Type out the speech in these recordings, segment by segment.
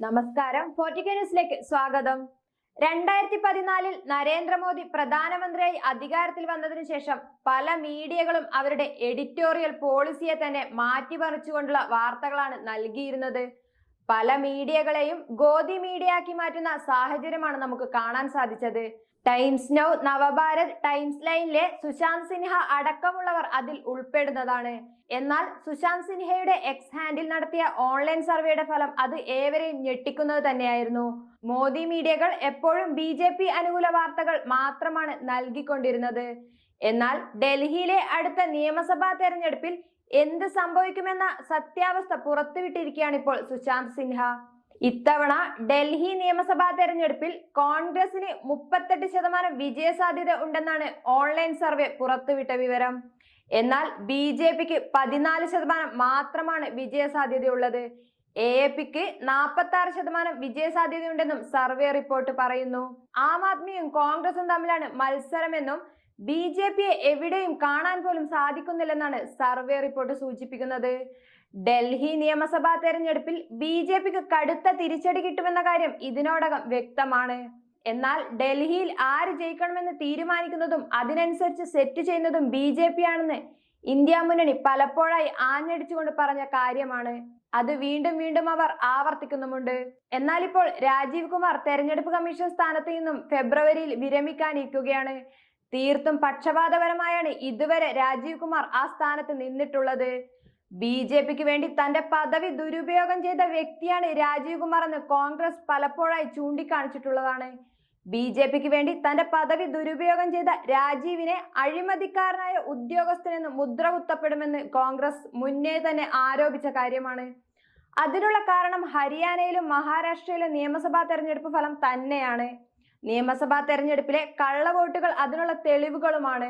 നമസ്കാരം. ഫോർട്ടിക്ക ന്യൂസിലേക്ക് സ്വാഗതം. രണ്ടായിരത്തി പതിനാലിൽ നരേന്ദ്രമോദി പ്രധാനമന്ത്രിയായി അധികാരത്തിൽ വന്നതിനു ശേഷം പല മീഡിയകളും അവരുടെ എഡിറ്റോറിയൽ പോളിസിയെ തന്നെ മാറ്റിമറിച്ചുകൊണ്ടുള്ള വാർത്തകളാണ് നൽകിയിരുന്നത്. പല മീഡിയകളെയും ഗോതി മീഡിയയാക്കി മാറ്റുന്ന സാഹചര്യമാണ് നമുക്ക് കാണാൻ സാധിച്ചത്. ടൈംസ് നൗ നവഭാരത് ടൈംസ് ലൈനിലെ സുശാന്ത് സിൻഹ അടക്കമുള്ളവർ അതിൽ ഉൾപ്പെടുന്നതാണ്. എന്നാൽ സുശാന്ത് സിൻഹയുടെ എക്സ് ഹാൻഡിൽ നടത്തിയ ഓൺലൈൻ സർവേയുടെ ഫലം അത് ഏവരെയും ഞെട്ടിക്കുന്നത് തന്നെയായിരുന്നു. മോദി മീഡിയകൾ എപ്പോഴും ബി അനുകൂല വാർത്തകൾ മാത്രമാണ് നൽകിക്കൊണ്ടിരുന്നത്. എന്നാൽ ഡൽഹിയിലെ അടുത്ത നിയമസഭാ തെരഞ്ഞെടുപ്പിൽ എന്ത് സംഭവിക്കുമെന്ന സത്യാവസ്ഥ പുറത്തുവിട്ടിരിക്കുകയാണ് ഇപ്പോൾ സുശാന്ത് സിൻഹ. ഇത്തവണ ഡൽഹി നിയമസഭാ തെരഞ്ഞെടുപ്പിൽ കോൺഗ്രസിന് മുപ്പത്തെട്ട് ശതമാനം വിജയ സാധ്യത ഉണ്ടെന്നാണ് ഓൺലൈൻ സർവേ പുറത്തുവിട്ട വിവരം. എന്നാൽ ബി ജെ പിക്ക് പതിനാല് ശതമാനം മാത്രമാണ് വിജയ സാധ്യതയുള്ളത് എ എ പിക്ക് നാൽപ്പത്തി ആറ് ശതമാനം വിജയ സാധ്യതയുണ്ടെന്നും സർവേ റിപ്പോർട്ട് പറയുന്നു. ആം ആദ്മിയും കോൺഗ്രസും തമ്മിലാണ് മത്സരമെന്നും ബി ജെ പിയെ എവിടെയും കാണാൻ പോലും സാധിക്കുന്നില്ലെന്നാണ് സർവേ റിപ്പോർട്ട് സൂചിപ്പിക്കുന്നത്. ഡൽഹി നിയമസഭാ തെരഞ്ഞെടുപ്പിൽ ബി ജെ പിക്ക് കടുത്ത തിരിച്ചടി കിട്ടുമെന്ന കാര്യം ഇതിനോടകം വ്യക്തമാണ്. എന്നാൽ ഡൽഹിയിൽ ആര് ജയിക്കണമെന്ന് തീരുമാനിക്കുന്നതും അതിനനുസരിച്ച് സെറ്റ് ചെയ്യുന്നതും ബി ജെ പി ആണെന്ന് ഇന്ത്യ മുന്നണി പലപ്പോഴായി ആഞ്ഞടിച്ചുകൊണ്ട് പറഞ്ഞ കാര്യമാണ്. അത് വീണ്ടും വീണ്ടും അവർ ആവർത്തിക്കുന്നുമുണ്ട്. എന്നാൽ ഇപ്പോൾ രാജീവ് കുമാർ തെരഞ്ഞെടുപ്പ് കമ്മീഷൻ സ്ഥാനത്ത് നിന്നും ഫെബ്രുവരിയിൽ വിരമിക്കാനിരിക്കുകയാണ്. തീർത്തും പക്ഷപാതപരമായാണ് ഇതുവരെ രാജീവ് കുമാർ ആ സ്ഥാനത്ത് നിന്നിട്ടുള്ളത്. ബി ജെ പിക്ക് വേണ്ടി തന്റെ പദവി ദുരുപയോഗം ചെയ്ത വ്യക്തിയാണ് രാജീവ് കുമാർ എന്ന് കോൺഗ്രസ് പലപ്പോഴായി ചൂണ്ടിക്കാണിച്ചിട്ടുള്ളതാണ്. ബി ജെ പിക്ക് വേണ്ടി തന്റെ പദവി ദുരുപയോഗം ചെയ്ത രാജീവിനെ അഴിമതിക്കാരനായ ഉദ്യോഗസ്ഥനെന്ന് മുദ്ര കുത്തപ്പെടുമെന്ന് കോൺഗ്രസ് മുന്നേ തന്നെ ആരോപിച്ച കാര്യമാണ്. അതിനുള്ള കാരണം ഹരിയാനയിലും മഹാരാഷ്ട്രയിലും നിയമസഭാ തെരഞ്ഞെടുപ്പ് ഫലം തന്നെയാണ്. നിയമസഭാ തെരഞ്ഞെടുപ്പിലെ കള്ളവോട്ടുകൾ അതിനുള്ള തെളിവുകളുമാണ്.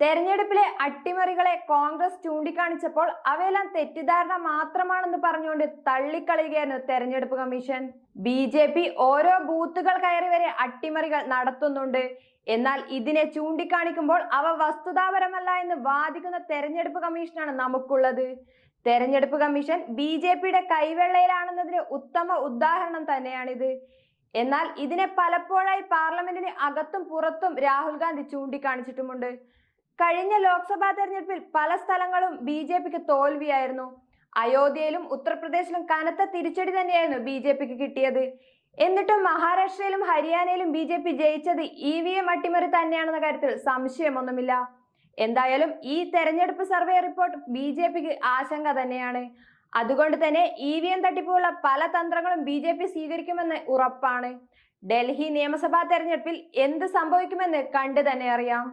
തെരഞ്ഞെടുപ്പിലെ അട്ടിമറികളെ കോൺഗ്രസ് ചൂണ്ടിക്കാണിച്ചപ്പോൾ അവയെല്ലാം തെറ്റിദ്ധാരണ മാത്രമാണെന്ന് പറഞ്ഞുകൊണ്ട് തള്ളിക്കളയുകയായിരുന്നു തെരഞ്ഞെടുപ്പ് കമ്മീഷൻ. ബി ജെ പി ഓരോ ബൂത്തുകൾ കയറി വരെ അട്ടിമറികൾ നടത്തുന്നുണ്ട്. എന്നാൽ ഇതിനെ ചൂണ്ടിക്കാണിക്കുമ്പോൾ അവ വസ്തുതാപരമല്ല എന്ന് വാദിക്കുന്ന തെരഞ്ഞെടുപ്പ് കമ്മീഷനാണ് നമുക്കുള്ളത്. തെരഞ്ഞെടുപ്പ് കമ്മീഷൻ ബി ജെ പിയുടെ കൈവെള്ളയിലാണെന്നതിന് ഉത്തമ ഉദാഹരണം തന്നെയാണിത്. എന്നാൽ ഇതിനെ പലപ്പോഴായി പാർലമെന്റിന് അകത്തും പുറത്തും രാഹുൽ ഗാന്ധി ചൂണ്ടിക്കാണിച്ചിട്ടുമുണ്ട്. കഴിഞ്ഞ ലോക്സഭാ തെരഞ്ഞെടുപ്പിൽ പല സ്ഥലങ്ങളും ബി ജെ പിക്ക് തോൽവിയായിരുന്നു. അയോധ്യയിലും ഉത്തർപ്രദേശിലും കനത്ത തിരിച്ചടി തന്നെയായിരുന്നു ബി ജെ പിക്ക് കിട്ടിയത്. എന്നിട്ടും മഹാരാഷ്ട്രയിലും ഹരിയാനയിലും ബി ജെ പി ജയിച്ചത് ഇ വി എം അട്ടിമറി തന്നെയാണെന്ന കാര്യത്തിൽ സംശയമൊന്നുമില്ല. എന്തായാലും ഈ തെരഞ്ഞെടുപ്പ് സർവേ റിപ്പോർട്ട് ബി ജെ പിക്ക് ആശങ്ക തന്നെയാണ്. അതുകൊണ്ട് തന്നെ ഇ വി എം തട്ടിപ്പുള്ള പല തന്ത്രങ്ങളും ബി ജെ പി സ്വീകരിക്കുമെന്ന് ഉറപ്പാണ്. ഡൽഹി നിയമസഭാ തെരഞ്ഞെടുപ്പിൽ എന്ത് സംഭവിക്കുമെന്ന് കണ്ടു തന്നെ അറിയാം.